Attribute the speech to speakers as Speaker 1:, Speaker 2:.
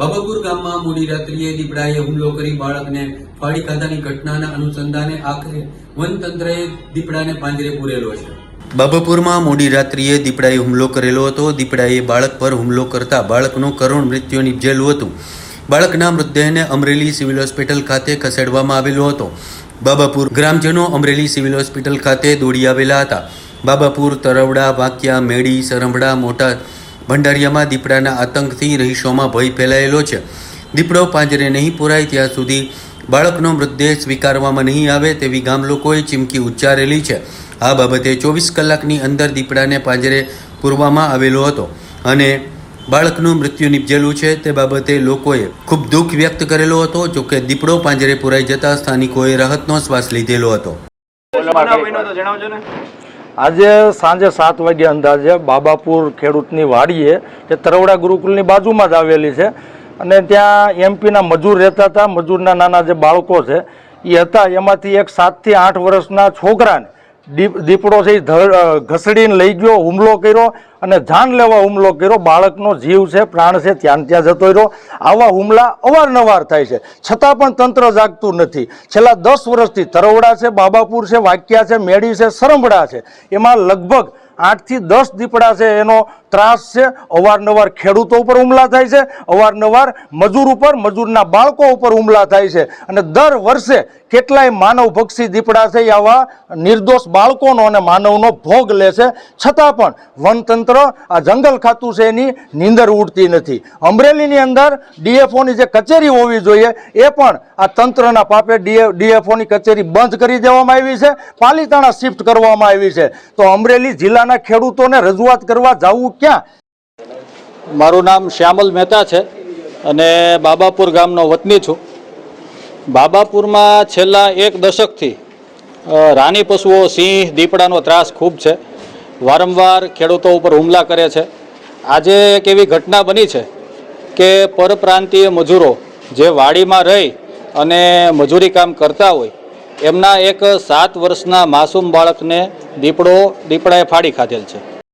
Speaker 1: બાબાપુર ગામમાં મોડી રાત્રિએ દીપડાએ હુમલો કરી બાળકને ફાડી ખાધાની ઘટનાના અનુસંધાને આખરે વનતંત્રએ દીપડાને પાંજરે પૂરેલો છે. બાબાપુરમાં મોડી રાત્રિએ દીપડાએ હુમલો કરેલો હતો. દીપડાએ બાળક પર હુમલો કરતા બાળકનું કરુણ મૃત્યુ નિપજેલું હતું. બાળકના મૃતદેહને અમરેલી સિવિલ હોસ્પિટલ ખાતે ખસેડવામાં આવેલો હતો. બાબાપુર ગ્રામજનો અમરેલી સિવિલ હોસ્પિટલ ખાતે દોડી આવેલા હતા. બાબાપુર તરવડા, વાંકિયા, મેડી સરંભડા મોટા ભંડારિયામાં દીપડાના આતંકથી રહીશોમાં ભય ફેલાયેલો છે. દીપડો પાંજરે નહીં પુરાય ત્યાં સુધી બાળકનો મૃતદેહ સ્વીકારવામાં નહીં આવે તેવી ગામ લોકોએ ચીમકી ઉચ્ચારેલી છે. આ બાબતે ચોવીસ કલાકની અંદર દીપડાને પાંજરે પૂરવામાં આવેલો હતો અને બાળકનું મૃત્યુ નિપજેલું છે તે બાબતે લોકોએ ખૂબ દુઃખ વ્યક્ત કરેલો હતો જોકે દીપડો પાંજરે પુરાઈ જતા સ્થાનિકોએ રાહતનો શ્વાસ લીધેલો હતો.
Speaker 2: આજે સાંજે સાત વાગ્યા અંદાજે બાબાપુર ખેડૂતની વાડીએ જે તરવડા ગુરુકુલની બાજુમાં જ આવેલી છે અને ત્યાં એમપીના મજૂર રહેતા હતા. મજૂરના નાના જે બાળકો છે, એ હતા. એમાંથી એક સાતથી આઠ વર્ષના છોકરાને દીપડો છે ઘસડીને લઈ ગયો, હુમલો કર્યો અને જાનલેવા હુમલો કર્યો. બાળકનો જીવ છે, પ્રાણ છે, ત્યાં ત્યાં જતો રહ્યો. આવા હુમલા અવારનવાર થાય છે. છતાં પણ તંત્ર જાગતું નથી. છેલ્લા દસ વર્ષથી તરવડા છે, બાબાપુર છે, વાક્યા છે મેડી છે સરંભડા છે. એમાં લગભગ આઠથી દસ દીપડા છે એનો ત્રાસ છે. અવારનવાર ખેડૂતો ઉપર હુમલા થાય છે. અવારનવાર મજૂર ઉપર, મજૂરના બાળકો ઉપર હુમલા થાય છે. અને દર વર્ષે કેટલાય માનવ ભક્ષી દીપડા છે આવા નિર્દોષ બાળકોનો અને માનવનો ભોગ લે છે. છતાં પણ વનતંત્ર આ જંગલ ખાતું છે એની નીંદર ઉડતી નથી. અમરેલીની અંદર ડીએફઓની જે કચેરી હોવી જોઈએ એ પણ આ તંત્રના પાપે ડીએફઓની કચેરી બંધ કરી દેવામાં આવી છે. પાલિતાણા શિફ્ટ કરવામાં આવી છે. તો અમરેલી જિલ્લાના ખેડૂતોને રજૂઆત કરવા જવું ક્યાં?
Speaker 3: મારું નામ શ્યામલ મહેતા છે અને બાબાપુર ગામનો વતની છું. બાબાપુરમાં છેલ્લા એક દશકથી રાની પશુઓ, સિંહ, દીપડાનો ત્રાસ ખૂબ છે. વારંવાર ખેડૂતો ઉપર હુમલા કરે છે. આજે એક એવી ઘટના બની છે કે પરપ્રાંતીય મજૂરો જે વાડીમાં રહી અને મજૂરી કામ કરતા હોય, એમના એક સાત વર્ષના માસૂમ બાળકને દીપડો, દીપડાએ ફાડી ખાધેલ છે.